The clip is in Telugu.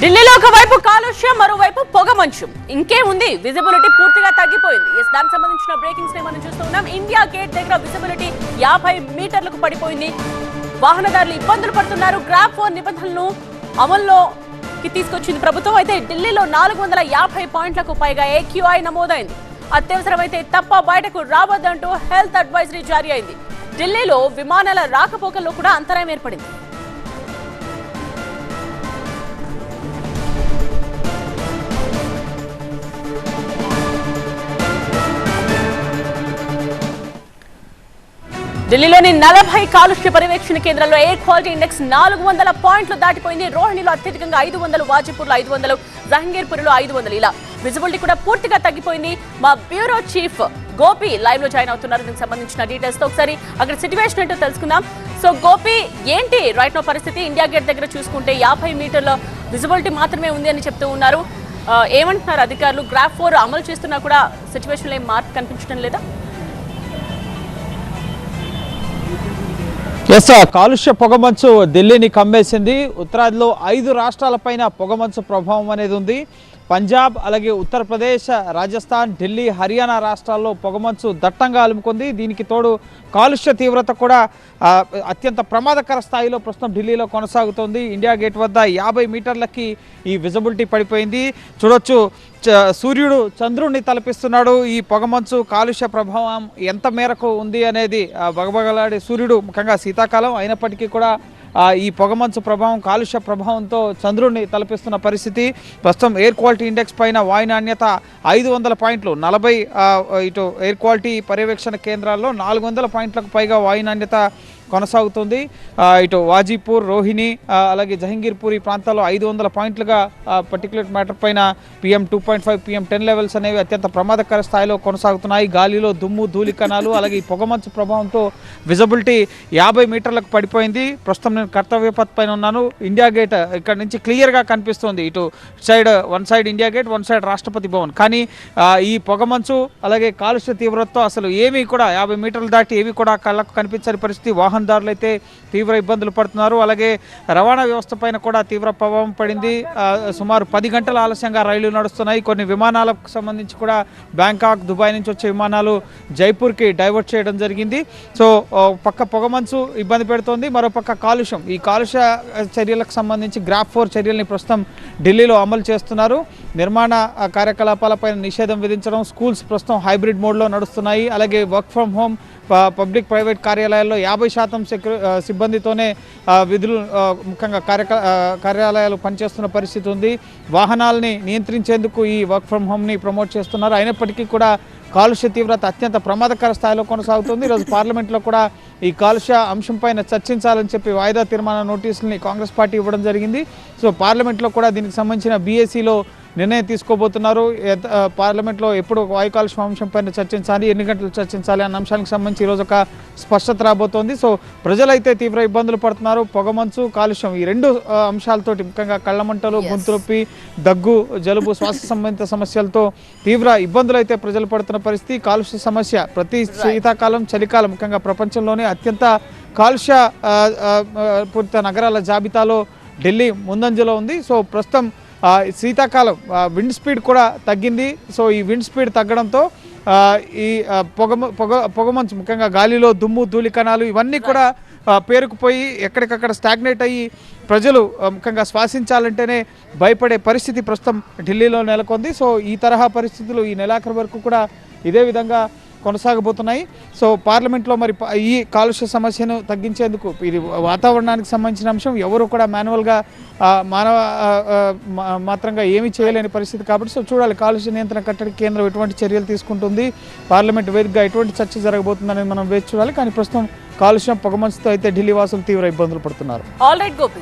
ఢిల్లీలో ఒకవైపు కాలుష్యం మరోవైపు పొగ మంచు. ఇంకే ఉంది విజిబిలిటీ పూర్తిగా తగ్గిపోయింది. ఎస్ దానికి సంబంధించిన బ్రేకింగ్స్ని మనం చూస్తున్నాం ఇండియా గేట్ దగ్గర విజిబిలిటీ యాభై మీటర్లకు పడిపోయింది. వాహనదారులు ఇబ్బందులు పడుతున్నారు. గ్రాప్ ఫోర్ నిబంధనలను అమల్లోకి తీసుకొచ్చింది ప్రభుత్వం. అయితే ఢిల్లీలో నాలుగు వందల యాభై పాయింట్లకు పైగా ఏక్యూఐ నమోదైంది. అత్యవసరమైతే తప్ప బయటకు రావద్దంటూ హెల్త్ అడ్వైజరీ జారీ అయింది. ఢిల్లీలో విమానాల రాకపోకల్లో కూడా అంతరాయం ఏర్పడింది. ఢిల్లీలోని నలభై కాలుష్య పర్యవేక్షణ కేంద్రంలో ఎయిర్ క్వాలిటీ ఇండెక్స్ నాలుగు వందల పాయింట్లు దాటిపోయింది. రోహిణిలో అత్యధికంగా ఐదు వందలు వాజిపూర్లో ఐదు వందలు జహంగీర్పూర్లో ఐదు వందలు. ఇలా విజిబిలిటీ కూడా పూర్తిగా తగ్గిపోయింది. మా బ్యూరో చీఫ్ గోపి లైవ్లో జాయిన్ అవుతున్నారు. దీనికి సంబంధించిన డీటెయిల్స్తో ఒకసారి అక్కడ సిచ్యువేషన్ ఏంటో తెలుసుకుందాం. సో గోపి ఏంటి రైట్ నో పరిస్థితి? ఇండియా గేట్ దగ్గర చూసుకుంటే యాభై మీటర్ల విజిబిలిటీ మాత్రమే ఉంది అని చెప్తూ ఉన్నారు. ఏమంటున్నారు అధికారులు? గ్రాఫ్ ఫోర్ అమలు చేస్తున్నా కూడా సిచ్యువేషన్లో ఏం మార్పు కనిపించడం లేదా? ఎస్ కాలుష్య పొగమంచు ఢిల్లీని కమ్మేసింది. ఉత్తరాదిలో ఐదు రాష్ట్రాలపైన పొగమంచు ప్రభావం అనేది ఉంది. పంజాబ్ అలాగే ఉత్తరప్రదేశ్ రాజస్థాన్ ఢిల్లీ హర్యానా రాష్ట్రాల్లో పొగమంచు దట్టంగా అలుముకుంది. దీనికి తోడు కాలుష్య తీవ్రత కూడా అత్యంత ప్రమాదకర స్థాయిలో ప్రస్తుతం ఢిల్లీలో కొనసాగుతోంది. ఇండియా గేట్ వద్ద యాభై మీటర్లకి ఈ విజిబిలిటీ పడిపోయింది. చూడొచ్చు సూర్యుడు చంద్రుడిని తలపిస్తున్నాడు. ఈ పొగమంచు కాలుష్య ప్రభావం ఎంత మేరకు ఉంది అనేది బగబగలాడే సూర్యుడు ముఖ్యంగా శీతాకాలం అయినప్పటికీ కూడా ఈ పొగమంచు ప్రభావం కాలుష్య ప్రభావంతో చంద్రుడిని తలపిస్తున్న పరిస్థితి. ప్రస్తుతం ఎయిర్ క్వాలిటీ ఇండెక్స్ పైన వాయు నాణ్యత ఐదు వందల పాయింట్లు నలభై ఇటు ఎయిర్ క్వాలిటీ పర్యవేక్షణ కేంద్రాల్లో నాలుగు వందల పాయింట్లకు పైగా వాయు నాణ్యత కొనసాగుతుంది. ఇటు వాజీపూర్ రోహిణి అలాగే జహంగీర్పూర్ ఈ ప్రాంతాల్లో ఐదు వందల పాయింట్లుగా పర్టికులర్ మ్యాటర్ పైన PM two point five PM ten levels అనేవి అత్యంత ప్రమాదకర స్థాయిలో కొనసాగుతున్నాయి. గాలిలో దుమ్ము ధూళి కణాలు అలాగే ఈ పొగమంచు ప్రభావంతో విజిబిలిటీ యాభై మీటర్లకు పడిపోయింది. ప్రస్తుతం నేను కర్తవ్య పథ్ పైన ఉన్నాను. ఇండియా గేట్ ఇక్కడ నుంచి క్లియర్గా కనిపిస్తుంది. ఇటు side one side India gate one side Rashtrapati Bhavan కానీ ఈ పొగమంచు అలాగే కాలుష్య తీవ్రతతో అసలు ఏమీ కూడా యాభై మీటర్లు దాటి ఏవి కూడా కళ్ళకు కనిపించని పరిస్థితి వాహనం వాహనదారులు అయితే తీవ్ర ఇబ్బందులు పడుతున్నారు. అలాగే రవాణా వ్యవస్థ పైన కూడా తీవ్ర ప్రభావం పడింది. సుమారు పది గంటల ఆలస్యంగా రైళ్ళు నడుస్తున్నాయి. కొన్ని విమానాలకు సంబంధించి కూడా బ్యాంకాక్ దుబాయ్ నుంచి వచ్చే విమానాలు జైపూర్కి డైవర్ట్ చేయడం జరిగింది. సో పక్క పొగమంచు ఇబ్బంది పెడుతోంది. మరో పక్క కాలుష్యం. ఈ కాలుష్య చర్యలకు సంబంధించి గ్రాఫ్ ఫోర్ చర్యల్ని ప్రస్తుతం ఢిల్లీలో అమలు చేస్తున్నారు. నిర్మాణ కార్యకలాపాలపై కార్యకలాపాలపైన నిషేధం విధించడం స్కూల్స్ ప్రస్తుతం హైబ్రిడ్ మోడ్లో నడుస్తున్నాయి. అలాగే work from home public private కార్యాలయాల్లో యాభై శాతం శాతం సిబ్బందితోనే విధులు ముఖ్యంగా కార్యక కార్యాలయాలు పనిచేస్తున్న పరిస్థితి ఉంది. వాహనాలని నియంత్రించేందుకు ఈ వర్క్ ఫ్రమ్ హోమ్ని ప్రమోట్ చేస్తున్నారు. అయినప్పటికీ కూడా కాలుష్య తీవ్రత అత్యంత ప్రమాదకర స్థాయిలో కొనసాగుతుంది. ఈరోజు పార్లమెంట్లో కూడా ఈ కాలుష్య అంశంపైన చర్చించాలని చెప్పి వాయిదా తీర్మాన నోటీసుల్ని కాంగ్రెస్ పార్టీ ఇవ్వడం జరిగింది. సో పార్లమెంట్లో కూడా దీనికి సంబంధించిన బీఏసీలో నిర్ణయం తీసుకోబోతున్నారు. పార్లమెంట్లో ఎప్పుడు వాయు కాలుష్యం అంశంపైన చర్చించాలి ఎన్ని గంటలు చర్చించాలి అన్న అంశానికి సంబంధించి ఈరోజు ఒక స్పష్టత రాబోతోంది. సో ప్రజలైతే తీవ్ర ఇబ్బందులు పడుతున్నారు. పొగమంచు కాలుష్యం ఈ రెండు అంశాలతోటి ముఖ్యంగా కళ్ళమంటలు గొంతు నొప్పి దగ్గు జలుబు శ్వాస సంబంధిత సమస్యలతో తీవ్ర ఇబ్బందులు అయితే ప్రజలు పడుతున్న పరిస్థితి. కాలుష్య సమస్య ప్రతి శీతాకాలం చలికాలం ముఖ్యంగా ప్రపంచంలోనే అత్యంత కాలుష్య పూరిత నగరాల జాబితాలో ఢిల్లీ ముందంజలో ఉంది. సో ప్రస్తుతం శీతాకాలం విండ్ స్పీడ్ కూడా తగ్గింది. సో ఈ విండ్ స్పీడ్ తగ్గడంతో ఈ పొగ పొగ పొగమంచు ముఖ్యంగా గాలిలో దుమ్ము ధూళికణాలు ఇవన్నీ కూడా పేరుకుపోయి ఎక్కడికక్కడ స్టాగ్నేట్ అయ్యి ప్రజలు ముఖ్యంగా శ్వాసించాలంటేనే భయపడే పరిస్థితి ప్రస్తుతం ఢిల్లీలో నెలకొంది. సో ఈ తరహా పరిస్థితులు ఈ నెలాఖరు వరకు కూడా ఇదే విధంగా కొనసాగబోతున్నాయి. సో పార్లమెంట్లో మరి ప- ఈ కాలుష్య సమస్యను తగ్గించేందుకు ఇది వాతావరణానికి సంబంధించిన అంశం. ఎవరు కూడా మాన్యువల్గా మానవ మాత్రంగా ఏమీ చేయలేని పరిస్థితి కాబట్టి సో చూడాలి. కాలుష్య నియంత్రణ కట్టడి కేంద్రం ఎటువంటి చర్యలు తీసుకుంటుంది? పార్లమెంట్ వేదికగా ఎటువంటి చర్చ జరగబోతుందనేది మనం వేచి చూడాలి. కానీ ప్రస్తుతం కాలుష్యం పొగమంచుతో అయితే ఢిల్లీ వాసులు తీవ్ర ఇబ్బందులు పడుతున్నారు. All right Gopi